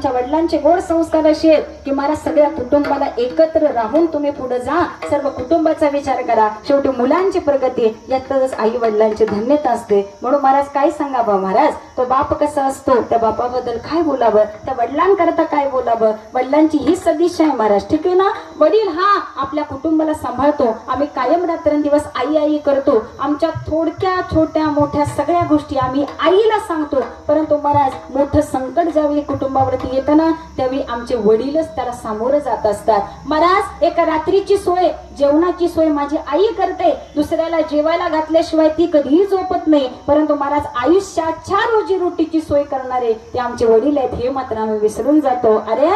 आमच्या वडिलांचे गोड संस्कार असे आहेत की मला सगळ्या कुटुंबाला एकत्र राहून तुम्ही पुढे जा. सर्व कुटुंबाचा विचार करा. शेवटी मुलांची प्रगती यातच आई वडिलांची धन्यता असते. म्हणून महाराज काय सांगावं महाराज? तो बाप कसा असतो? त्या बापाबद्दल काय बोलावं? त्या वडिलांकरता काय बोलावं? वडिलांची ही सदिश आहे महाराज. ठीक आहे ना? वडील हा आपल्या कुटुंबाला सांभाळतो. आम्ही कायम रात्रंदिवस आई आई करतो. आमच्या थोडक्या छोट्या मोठ्या सगळ्या गोष्टी आम्ही आईला सांगतो. परंतु महाराज मोठं संकट ज्यावेळी कुटुंबावरती येतं ना त्यावेळी आमचे वडीलच त्याला सामोरं जात असतात. महाराज एका रात्रीची सोय जेवणाची सोय माझी आई करते. दुसऱ्याला जेवायला घातल्याशिवाय ती कधीही झोपत नाही. परंतु महाराज आयुष्याच्या रोजी रोटीची सोय करणारे ते आमचे वडील आहेत हे मात्र आम्ही विसरून जातो. अरे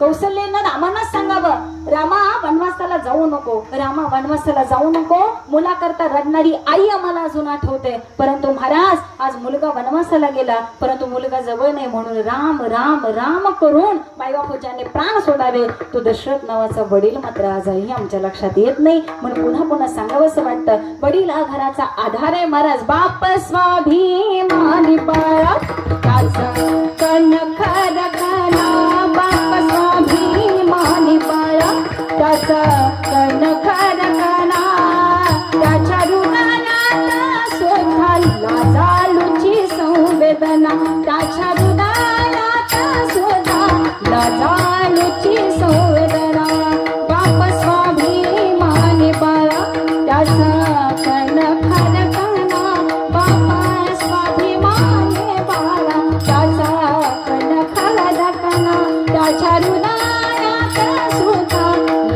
कौशल्यनं रामानाच सांगावं. रामा वनवासाला जाऊ नको. रामा वनवासाला जाऊ नको. मुलाकरता रडणारी आई आम्हाला अजून आठवते. परंतु महाराज आज मुलगा वनवासाला गेला. परंतु मुलगा जवळ नाही म्हणून राम राम राम करून मायबापू प्राण सोडावे. तो दशरथ नावाचा वडील मात्र आजही आमच्या लक्षात येत नाही. म्हणून पुन्हा पुन्हा सांगावं असं वाटतं. वडील हा घराचा आधार आहे महाराज. बाप स्वाभिमानी बाळा. त्याच्या हृदयात सुद्धा लाजालूची संवेदना. संवेदना. बाप स्वाभिमानी बाळा त्याचा कणख त्याचा त्याच्या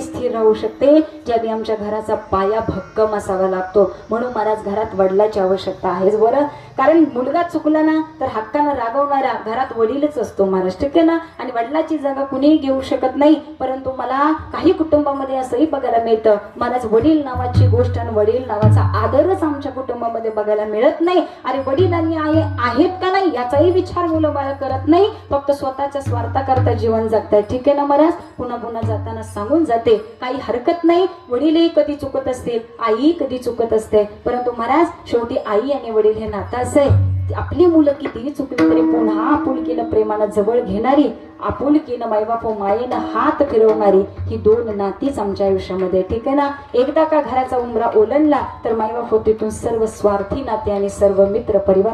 संवेदना स्थिर राहू शकते ज्यावेळी आमच्या घराचा पाया भक्कम असावा लागतो. म्हणून महाराज घरात वडिलाची आवश्यकता आहेच बरं. कारण मुलगा चुकला ना तर हक्कानं रागवणारा घरात वडीलच असतो महाराज ठीक आहे ना? आणि वडिलाची जागा कुणीही घेऊ शकत नाही परंतु मला काही कुटुंबामध्ये असंही बघायला मिळतं. महाराज वडील नावाची गोष्ट आणि वडील नावाचा आदरच आमच्या कुटुंबामध्ये बघायला मिळत नाही. आणि वडिलांनी आहे आहेत का नाही याचाही विचार मुलं बाळ करत नाही. फक्त स्वतःच्या स्वार्थाकरता जीवन जगतायत ठीक आहे ना महाराज? पुन्हा पुन्हा जाताना सांगून जाते. असते काही हरकत नाही. वडीलही कधी चुकत असतील. आई कधी चुकत असते. परंतु महाराज शेवटी आई आणि वडील हे नातं असं. आहे आपली मुलं कितीही चुकली तरी पुन्हा आपुलकीनं प्रेमानं जवळ घेणारी आपुलकीनं मायबाप मायेनं हात फिरवणारी ही दोन नातीच आमच्या आयुष्यामध्ये. ठीक आहे ना? एकदा का घराचा उमरा ओलंडला तर मायबाप तिथून सर्व स्वार्थी नाते आणि सर्व मित्र परिवार